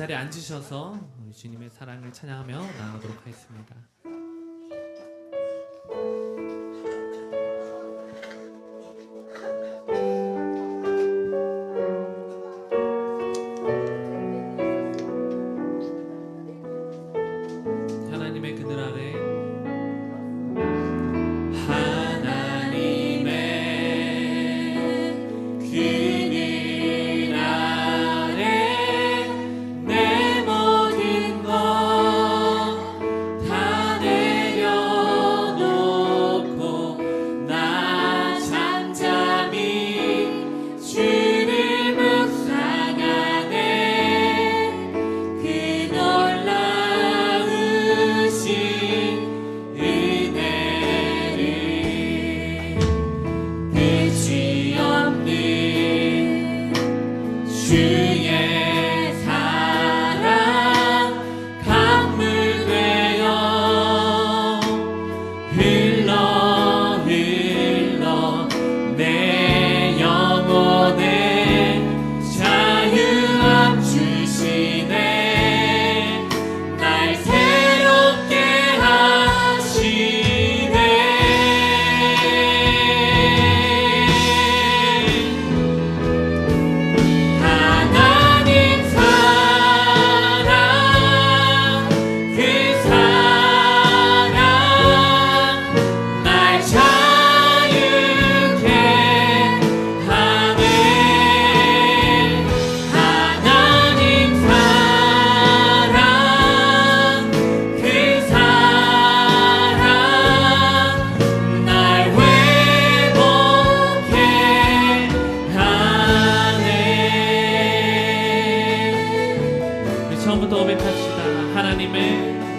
자리에 앉으셔서 우리 주님의 사랑을 찬양하며 나아가도록 하겠습니다. 처음부터 고백합시다. 하나님의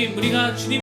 주님 우리가 주님